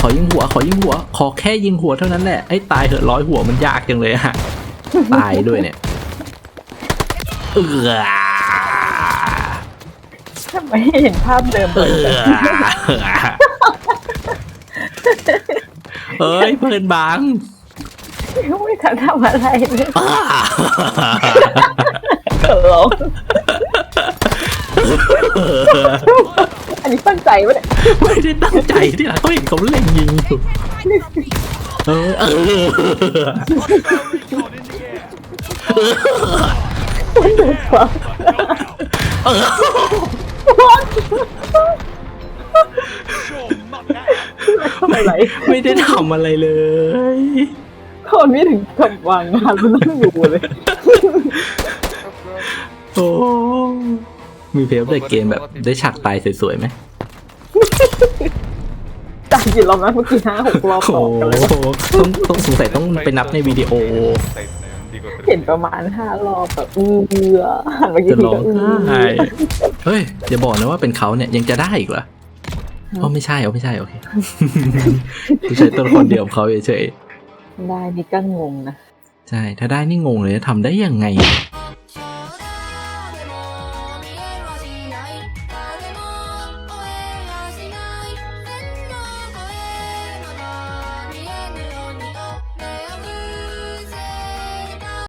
ขอยิงหัว ขอยิงหัว ขอแค่ยิงหัวเท่านั้นแหละไอ้ตายเหอะร้อยหัวมันยากจังเลยอะตายด้วยเนี่ยเออทำไมเห็นภาพเดิมเอเลยอเอ้ยเพื่อนบังไม่ทันทำอะไรเลยอ้าเขิน อันนี้ตั้งใจวะเนี่ยไม่ได้ตั้งใจที่หลังเขาเห็นเขาเล็งยิงอยู่เออเออมันดูกว่าเออทำอะไรไม่ได้ทำอะไรเลยคนไม่ถึงกับวางงานมันนั่งอยู่เลย โอ้ มีเพลย์ได้เกมแบบได้ฉากตายสวยๆไหมจ่ายกี่รอบนะเมื่อกี้ห้าหกรอบโอ้ต่อกันเลยโหต้องต้องสงสัยต้องไปนับในวิดีโอ เห็นประมาณห้ารอบแบบเอือหันมากี่จะทีร้อก็งเอือไห้เฮ้ยอย่าบอกนะว่าเป็นเขาเนี่ยยังจะได้อีกเหรออ๋อไม่ใช่เอาไม่ใช่โอเคกูใช้ตัวละครเดียวของเขาเฉยได้นี่ก็งงนะ ๆใช่ ถ้าได้นี่งงเลยทำได้ยังไง